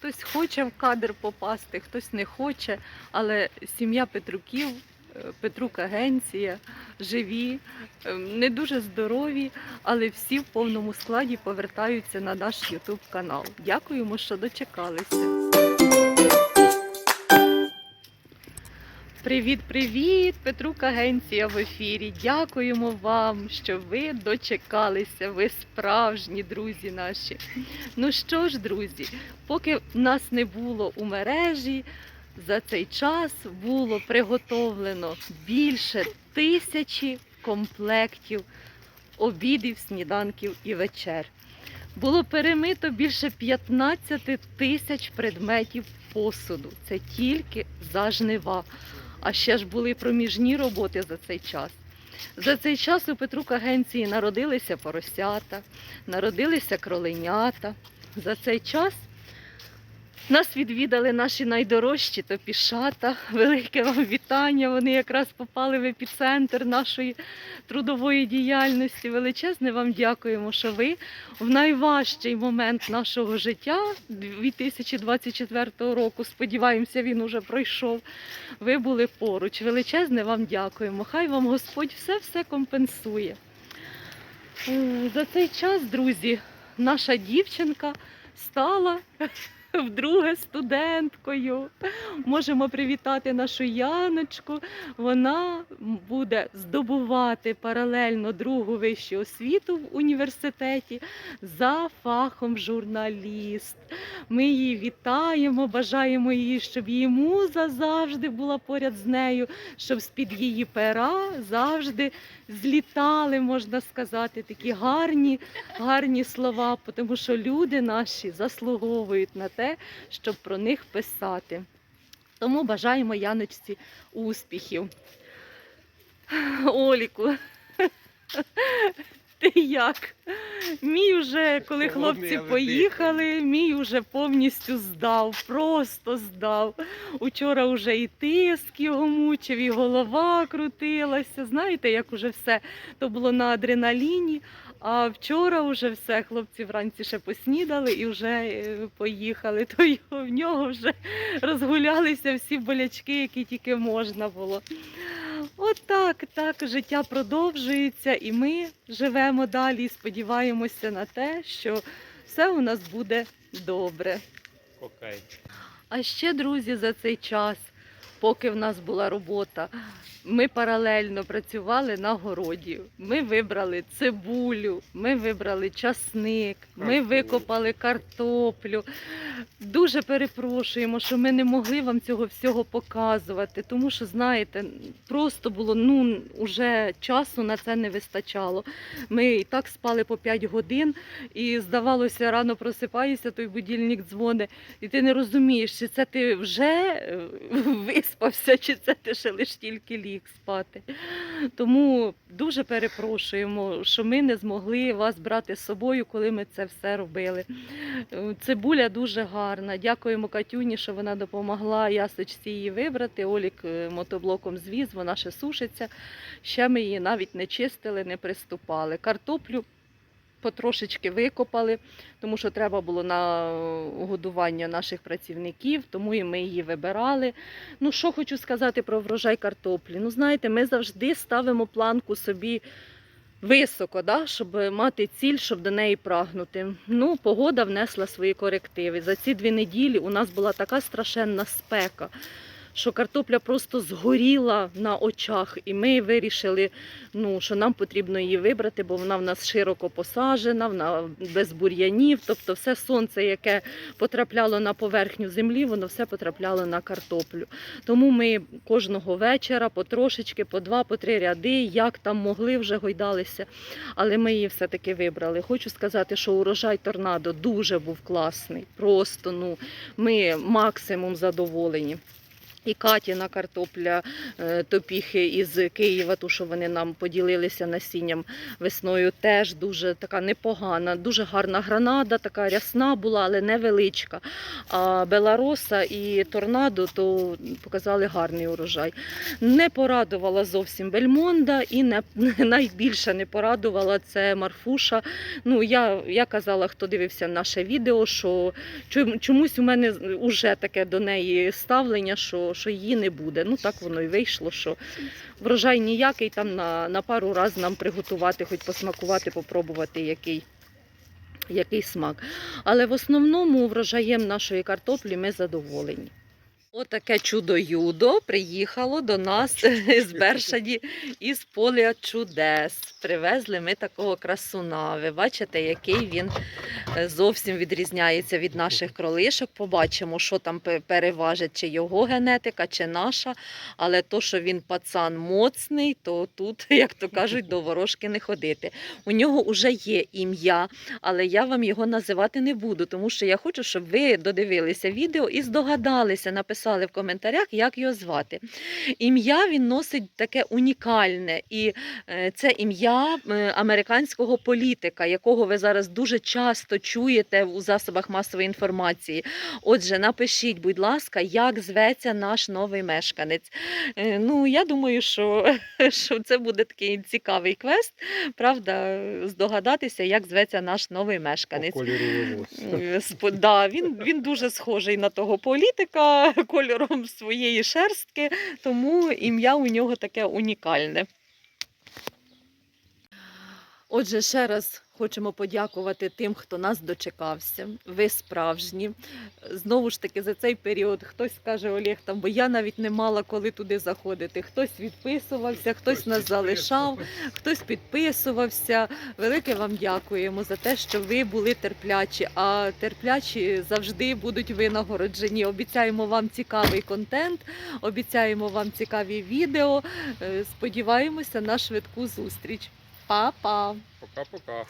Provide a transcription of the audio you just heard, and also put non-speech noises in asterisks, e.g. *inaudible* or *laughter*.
Хтось хоче в кадр попасти, хтось не хоче, але сім'я Петруків, е, Петрук Агенція, живі, е, не дуже здорові, але всі в повному складі повертаються на наш Ютуб канал. Дякуємо, що дочекалися. Привіт, привіт! Петрук Агенція в ефірі. Дякуємо вам, що ви дочекалися. Ви справжні друзі наші. Ну що ж, друзі, поки нас не було у мережі, за цей час було приготовлено більше тисячі комплектів обідів, сніданків і вечер. Було перемито більше 15 тисяч предметів посуду. Це тільки за жнива. А ще ж були проміжні роботи за цей час. За цей час у Петрук агенції народилися поросята, народилися кроленята. За цей час нас відвідали наші найдорожчі топішата. Велике вам вітання. Вони якраз попали в епіцентр нашої трудової діяльності. Величезне вам дякуємо, що ви в найважчий момент нашого життя 2024 року. Сподіваємося, він уже пройшов. Ви були поруч. Величезне вам дякуємо. Хай вам Господь все-все компенсує. За цей час, друзі, наша дівчинка стала *laughs* вдруге студенткою. Можемо привітати нашу Яночку. Вона буде здобувати паралельно другу вищу освіту в університеті за фахом журналіст. Ми її вітаємо, бажаємо їй, щоб її муза завжди була поряд з нею, щоб з-під її пера завжди злітали, можна сказати, такі гарні, гарні слова, тому що люди наші заслуговують на те, щоб про них писати. Тому бажаємо Яночці успіхів. Оліку, ти як? Мій вже, коли хлопці поїхали, мій вже повністю здав, просто здав. Учора вже і тиск його мучив, і голова крутилася. Знаєте, як уже все то було на адреналіні. А вчора вже все, хлопці вранці ще поснідали і вже е, поїхали. То його, в нього вже розгулялися всі болячки, які тільки можна було. От так, так, життя продовжується, і ми живемо далі і сподіваємося на те, що все у нас буде добре. Окей. А ще, друзі, за цей час, поки в нас була робота, ми паралельно працювали на городі. Ми вибрали цибулю, ми вибрали часник, ми викопали картоплю. Дуже перепрошуємо, що ми не могли вам цього всього показувати, тому що, знаєте, просто було ну уже часу на це не вистачало. Ми і так спали по 5 годин, і здавалося, рано просипаєшся, той будильник дзвонить, і ти не розумієш, чи це ти вже е, виспався, чи це ти ще лиш тільки ліг спати. Тому дуже перепрошуємо, що ми не змогли вас брати з собою, коли ми це все робили. Цибуля дуже гарна. Дякуємо Катюні, що вона допомогла ясочці її вибрати. Олік е, мотоблоком звіз, вона ще сушиться. Ще ми її навіть не чистили, не приступали. Картоплю потрошечки викопали, тому що треба було на годування наших працівників, тому і ми її вибирали. Ну, що хочу сказати про врожай картоплі. Ну, знаєте, ми завжди ставимо планку собі високо, да, щоб мати ціль, щоб до неї прагнути. Ну, погода внесла свої корективи. За ці дві неділі у нас була така страшенна спека. Що картопля просто згоріла на очах, і ми вирішили, ну, що нам потрібно її вибрати, бо вона в нас широко посаджена, вона без бур'янів. Тобто все сонце, яке потрапляло на поверхню землі, воно все потрапляло на картоплю. Тому ми кожного вечора потрошечки, по два, по три ряди, як там могли, вже гойдалися. Але ми її все-таки вибрали. Хочу сказати, що урожай торнадо дуже був класний. Просто ну, ми максимум задоволені. І Катіна картопля е, топіхи із Києва, ту, що вони нам поділилися насінням весною, теж дуже така непогана, дуже гарна гранада, така рясна була, але невеличка. А Белароса і торнадо то показали гарний урожай. Не порадувала зовсім Бельмонда і не, *laughs* найбільше не порадувала це Марфуша. Ну, я, я казала, хто дивився наше відео, що чомусь у мене вже таке до неї ставлення, що, що її не буде. Ну так воно і вийшло, що врожай ніякий, там на, на пару раз нам приготувати, хоч посмакувати, попробувати який. Який смак. Але в основному врожаєм нашої картоплі ми задоволені. Отаке чудо-юдо приїхало до нас з Бершаді із поля чудес. Привезли ми такого красуна. Ви бачите, який він зовсім відрізняється від наших кролишок. Побачимо, що там переважить, чи його генетика, чи наша. Але то, що він пацан моцний, то тут, *laughs* як то кажуть, до ворожки не ходити. У нього вже є ім'я, але я вам його називати не буду, тому що я хочу, щоб ви додивилися відео і здогадалися, написали в коментарях, як його звати. Ім'я він носить таке унікальне, і е, це ім'я е, американського політика, якого ви зараз дуже часто чуєте у засобах масової інформації. Отже, напишіть, будь ласка, як зветься наш новий мешканець. Е, Ну, я думаю, що, *laughs* що це буде такий цікавий квест, правда, здогадатися, як зветься наш новий мешканець. Е, спо- Да, він, він дуже схожий на того політика *laughs* кольором своєї шерстки, тому ім'я у нього таке унікальне. Отже, ще раз хочемо подякувати тим, хто нас дочекався. Ви справжні. Знову ж таки, за цей період хтось скаже Олег, там, бо я навіть не мала коли туди заходити. Хтось відписувався, хтось нас залишав, хтось підписувався. Велике вам дякуємо за те, що ви були терплячі. А терплячі завжди будуть винагороджені. Обіцяємо вам цікавий контент, обіцяємо вам цікаві відео. Е, Сподіваємося на швидку зустріч. Па-па! Пока-пока.